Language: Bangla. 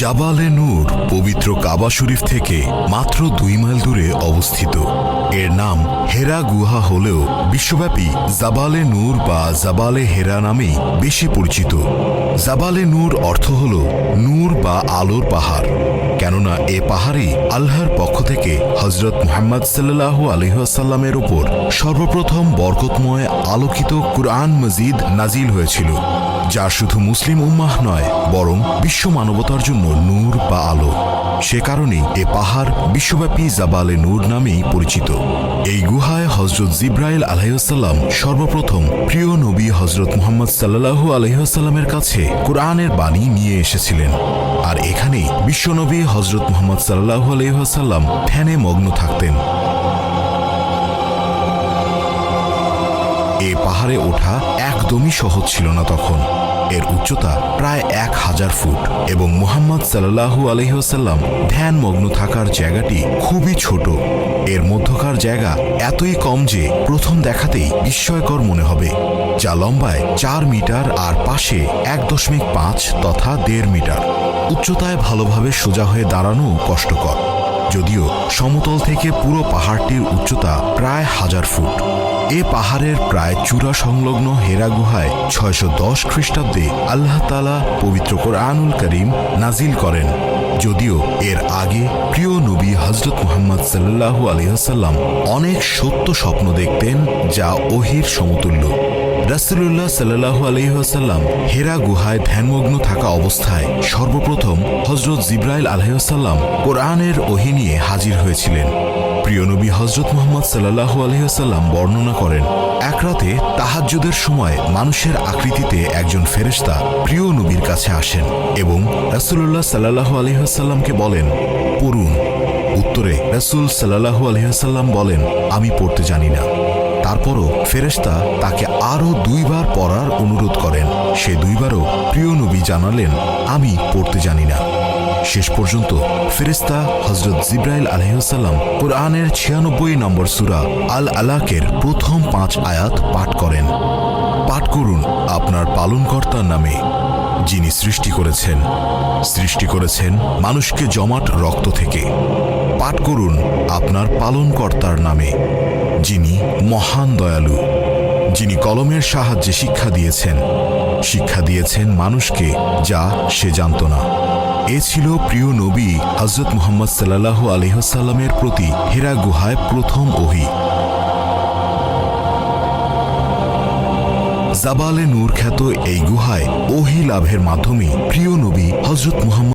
জাবালে নূর পবিত্র কাবা শরীফ থেকে মাত্র দুই মাইল দূরে অবস্থিত। এর নাম হেরা গুহা হলেও বিশ্বব্যাপী জাবালে নূর বা জাবালে হেরা নামেই বেশি পরিচিত। জাবালে নূর অর্থ হল নূর বা আলোর পাহাড়। কেননা এ পাহাড়েই আল্লাহর পক্ষ থেকে হজরত মোহাম্মদ সাল্লাহ আলহাসাল্লামের ওপর সর্বপ্রথম বরকতময় আলোকিত কুরআন মজিদ নাজিল হয়েছিল। যা শুধু মুসলিম উম্মাহ নয়, বরং বিশ্ব মানবতার জন্য নূর বা আলো। সে কারণেই এ পাহাড় বিশ্বব্যাপী জাবালে নূর নামেই পরিচিত। এই গুহায় হজরত জিব্রাইল আলহাসাল্লাম সর্বপ্রথম প্রিয় নবী হজরত মোহাম্মদ সাল্লাহু আলহাসাল্লামের কাছে কোরআনের বাণী নিয়ে এসেছিলেন। আর এখানেই বিশ্বনবী হজরত মোহাম্মদ সাল্লাহু আলহাসাল্লাম ধ্যানে মগ্ন থাকতেন। এ পাহাড়ে ওঠা একদমই সহজ ছিল না তখন। এর উচ্চতা প্রায় এক হাজার ফুট এবং মোহাম্মদ সাল্লাহু আলহিহাসাল্লাম ধ্যানমগ্ন থাকার জায়গাটি খুবই ছোট। এর মধ্যকার জায়গা এতই কম যে প্রথম দেখাতেই বিস্ময়কর মনে হবে, যা লম্বায় চার মিটার আর পাশে এক দশমিক পাঁচ তথা দেড় মিটার। উচ্চতায় ভালোভাবে সোজা হয়ে দাঁড়ানো কষ্টকর। যদিও সমতল থেকে পুরো পাহাড়টির উচ্চতা প্রায় হাজার ফুট। এ পাহাড়ের প্রায় চূড়া সংলগ্ন হেরা গুহায় ছয়শো দশ খ্রিস্টাব্দে আল্লাহ তালা পবিত্র কোরআনুল করিম নাজিল করেন। যদিও এর আগে প্রিয় নবী হজরত মুহাম্মদ সাল্লাহু আলহাসাল্লাম অনেক সত্য স্বপ্ন দেখতেন যা ওহির সমতুল্য। রাসুল্লাহ সাল্লাহু আলহিহাসাল্লাম হেরা গুহায় ধ্যানমগ্ন থাকা অবস্থায় সর্বপ্রথম হজরত জিব্রাইল আলহিহাসাল্লাম কোরআনের ওহি নিয়ে হাজির হয়েছিলেন। প্রিয় নবী হজরত মোহাম্মদ সাল্লাহু আলহিহাসাল্লাম বর্ণনা করেন, এক রাতে তাহাজ্জুদের সময় মানুষের আকৃতিতে একজন ফেরেশতা প্রিয় নবীর কাছে আসেন এবং রাসুল্লাহ সাল্লাহু আলহিহাসাল্লামকে বলেন, পড়ুন। উত্তরে, রাসুল সাল্লাহু আলহিহাসাল্লাম বলেন, আমি পড়তে জানি না। তারপরও ফেরেশতা তাকে আরও দুইবার পড়ার অনুরোধ করেন। সে দুইবারও প্রিয় নবী জানালেন, আমি পড়তে জানি না। শেষ পর্যন্ত ফেরেস্তা হজরত জিব্রাইল আলহিহাল্লাম কোরআনের ছিয়ানব্বই নম্বর সুরা আল আলাকের প্রথম পাঁচ আয়াত পাঠ করেন। পাঠ করুন, আপনার পালনকর্তার নামে। যিনি সৃষ্টি করেছেন। সৃষ্টি করেছেন মানুষকে জমাট রক্ত থেকে। পাঠ করুন আপনার পালনকর্তার নামে, যিনি মহান দয়ালু, যিনি কলমের সাহায্যে শিক্ষা দিয়েছেন। শিক্ষা দিয়েছেন মানুষকে যা সে জানত না। এ ছিল প্রিয় নবী হজরত মোহাম্মদ সাল্লাহ আলহ্লামের প্রতি হেরা গুহায় প্রথম ওহি। জাবালে নূর খ্যাত এই গুহায় ওহি লাভের মাধ্যমে প্রিয় নবী হজরত মুহাম্মদ